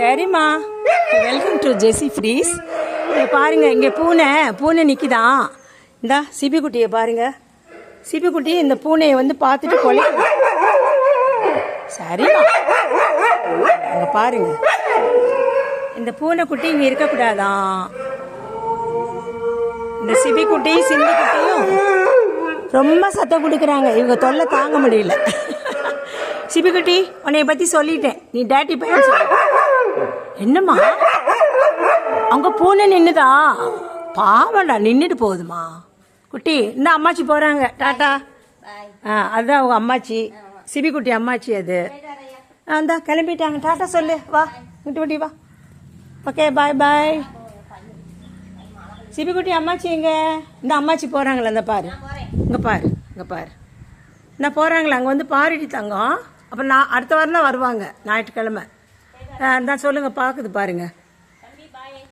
சரிம்மா. Welcome to Jesi freeze இங்கே பாருங்க இங்கே பூனை பூனை நிற்கிதான் இந்தா சிபி குட்டியை பாருங்க. சிபி குட்டி இந்த பூனையை வந்து பார்த்துட்டு கொலை சரிம்மா. அங்கே பாருங்க. இந்த பூனை குட்டி இங்கே இருக்கக்கூடாதான் இந்த சிபி குட்டி சிந்தி குட்டியும் ரொம்ப சத்தம் கொடுக்குறாங்க. இவங்க தொல்லை தாங்க முடியல. சிபிக்குட்டி உன்னைய பற்றி சொல்லிட்டேன். நீ டேட்டி பையன் சொல்லு. என்னம்மா? அங்க பூனை நின்னுதா? பாவம்டா நின்றுட்டு போகுதுமா குட்டி இந்த அம்மாச்சி போகிறாங்க டாட்டா ஆ அதுதான் அவங்க அம்மாச்சி. சிபிக்குட்டி அம்மாச்சி அது. அந்த கிளம்பிட்டாங்க. டாட்டா சொல்லு. வா இங்கிட்டு குட்டி வா. ஓகே பாய் பாய் சிபிக்குட்டி அம்மாச்சி எங்க? இந்த அம்மாச்சி போகிறாங்களே இந்த பாரு. இங்கே பாரு இங்கே பாரு. நான் போகிறாங்களே அங்கே வந்து பாரிடி தங்கம். அப்புறம் நான் அடுத்த வாரம் தான் வருவாங்க ஞாயிற்றுக்கிழமை. தான் சொல்லுங்கள் பார்க்குது பாருங்கள்